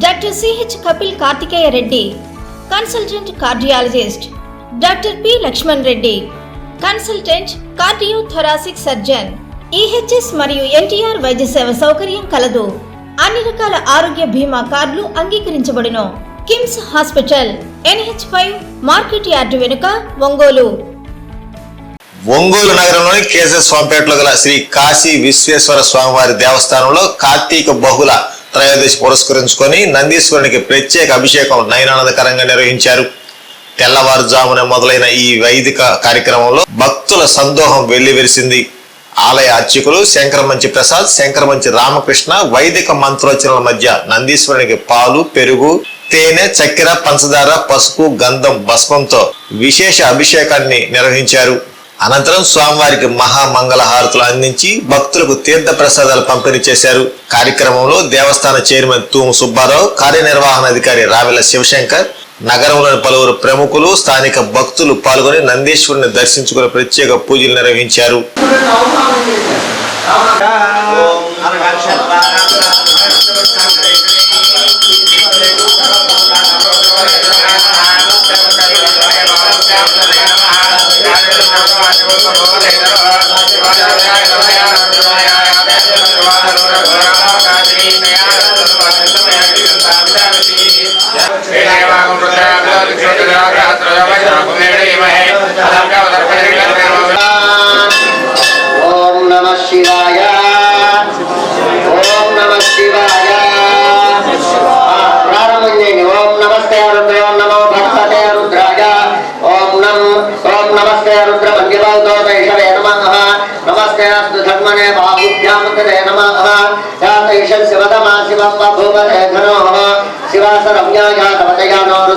Doctor CH Kapil Karthikeya Reddy consultant cardiologist doctor P Lakshman Reddy consultant cardio thoracic surgeon EHS మరియు ఎన్టీఆర్ వైద్య సేవ సౌకర్యం కలదు. అన్ని రకాల ఆరోగ్య బీమా కార్డులు అంగీకరించబడును. KIMS hospital NH five market yard వెనుక ఒంగోలు. ఒంగోలు నగరంలోని కేశవస్వామిపేటలో గల శ్రీ కాశీ విశ్వేశ్వర స్వామివారి దేవస్థానంలో కార్తీక బహుళ త్రయోదశి పురస్కరించుకొని నందీశ్వరునికి ప్రత్యేక అభిషేకం నయనానందకరంగా నిర్వహించారు. తెల్లవారుజామున మొదలైన ఈ వైదిక కార్యక్రమంలో భక్తుల సందోహం వెల్లివిరిసింది. ఆలయ అర్చకులు శంకరమంచి ప్రసాద్ శంకరమంచి రామకృష్ణ వైదిక మంత్రోచనల మధ్య నందీశ్వరునికి పాలు పెరుగు తేనె చక్కెర పంచదార పసుపు గంధం భస్మంతో విశేష అభిషేకాన్ని నిర్వహించారు. అనంతరం స్వామివారికి మహామంగళహారతులు అందించి భక్తులకు తీర్థ ప్రసాదాలు పంపిణీ చేశారు కార్యక్రమంలో దేవస్థాన చైర్మన్ తూము సుబ్బారావు కార్యనిర్వహణాధికారి రావెల శివశంకర్ నగరంలోని పలువురు ప్రముఖులు స్థానిక భక్తులు పాల్గొని నందీశ్వరుని దర్శించుకుని ప్రత్యేక పూజలు నిర్వహించారు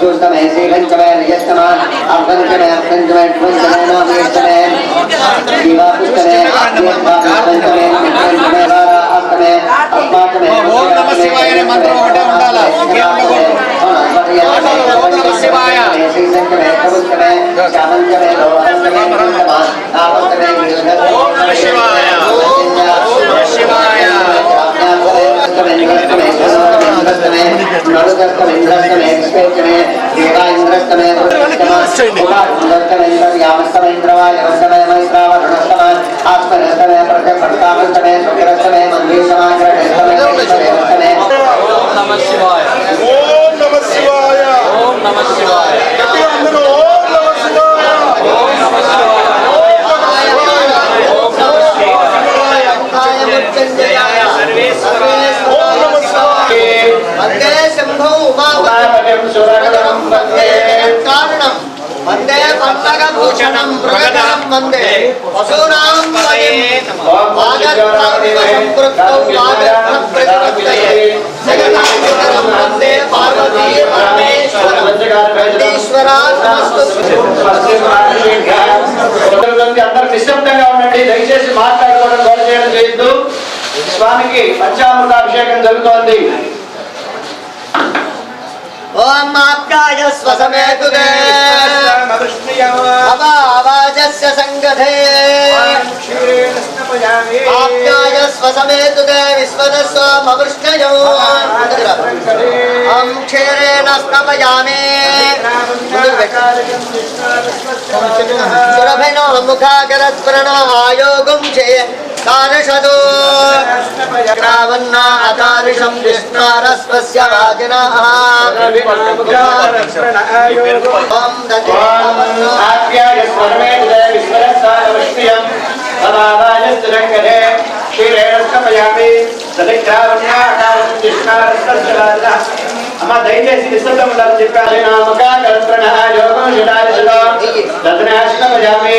सुस्तमय ओम नमः शिवाय। ఓం भूषणं प्रगटनं वंदे वसूनां वादत्रादिवसंपृक्तौ దయచేసి మాట్లాడుకోవడం గోడ చేయడం చేయొద్దు జరుగుతోంది ఓం మాత్రాయ స్వసమేతుదే अवावाजस्य सङ्गधे आप्याय स्वसमेतुते विश्वदस्वमवृष्टयो अहं क्षीरेण स्तपयामि। सुरभिनोहमुखाकरत्प्रणमायोगुं चेत् कारषतो रावन्ना अकारिषं विष्णारस्वस्य वाजिनः ॐ दत्ताय स्वर्मे विस्मरसारवष्ट्यं सदावाय सुरङ्गरे श्रीरेणस्तपयामि सदिग्रावण्याकारं विष्णारस्वस्य वाजिनः అమ్మ దయచేసి నిశ్శబ్దం ఉండాలని చెప్పాలి నామక కల్పణ యోగం షడాలి దదనాశన భజామి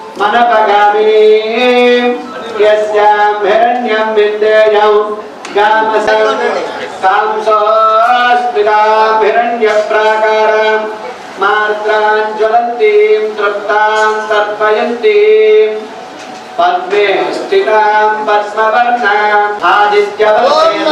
మనపగామిని యస్యాం హిరణ్యం విందేయం గామసంసోస్మితాం హిరణ్య ప్రాకారం మాత్రాం జ్వలంతీం తృప్తాం తర్పయంతీం పద్మే స్థితాం పద్మవర్ణాం ఆదిత్యవర్ణే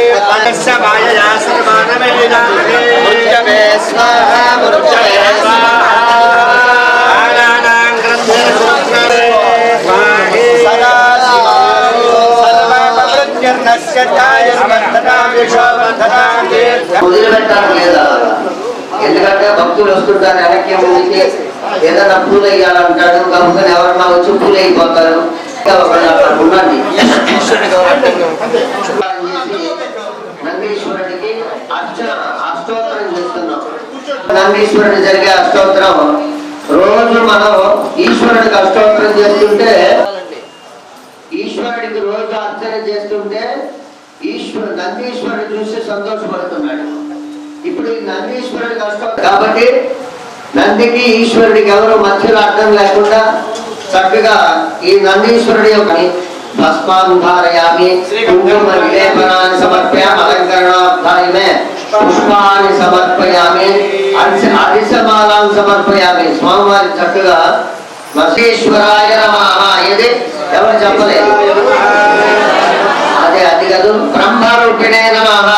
వదిలిపెట్టాలి లేదా? ఎందుకంటే భక్తులు వస్తుంటారు వెనక్కి ముందుకి. ఏదైనా పూలు వేయాలంటాడు కనుక ఎవరన్నా వచ్చి పూలు అయిపోతారు ఒకళ్ళు నందీశ్వరుడు జరిగే అష్టోత్తరం. రోజు మనం ఈశ్వరుడికి అష్టోత్తరం చేస్తుంటే ఈశ్వరుడికి రోజు అర్చన చేస్తుంటే ఈశ్వరుడు నందీశ్వరుడు చూసి సంతోషపడుతున్నాడు. ఇప్పుడు ఈ నందీశ్వరుడి కష్టం కాబట్టి నందికి ఈశ్వరుడికి ఎవరు మధ్యలో అర్థం లేకుండా చక్కగా ఈ నందీశ్వరుడి యొక్క భస్మాన్ ధారయామి కుంకుమ విలేపనాన్ని సమర్పయామి అలంకరణార్థాయమే పుష్పాన్ని సమర్పయామి. అరిస అరిసమాలను సమర్పయామి. స్వామివారి చక్కగా మహేశ్వరాయ నమః. ఎవరు చెప్పలేదు అదే అది కాదు బ్రహ్మరూపిణే నమః.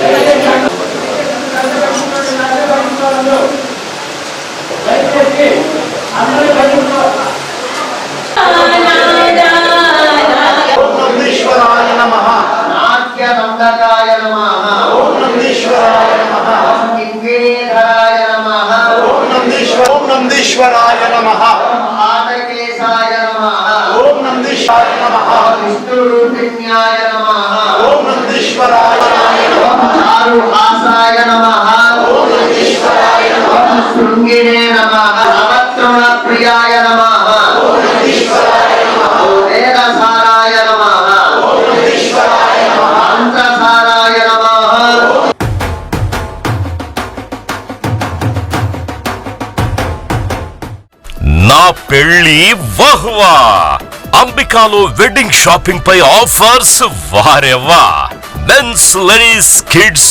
ఓం శృంగిణే నమః నవతృణ ప్రియాయ నమ వేదసారాయ నమః ఓం నందీశ్వరాయ నా పెళ్ళి వహ్వా. అంబికాలో వెడ్డింగ్ షాపింగ్ పై ఆఫర్స్ వారెవా men's ladies kids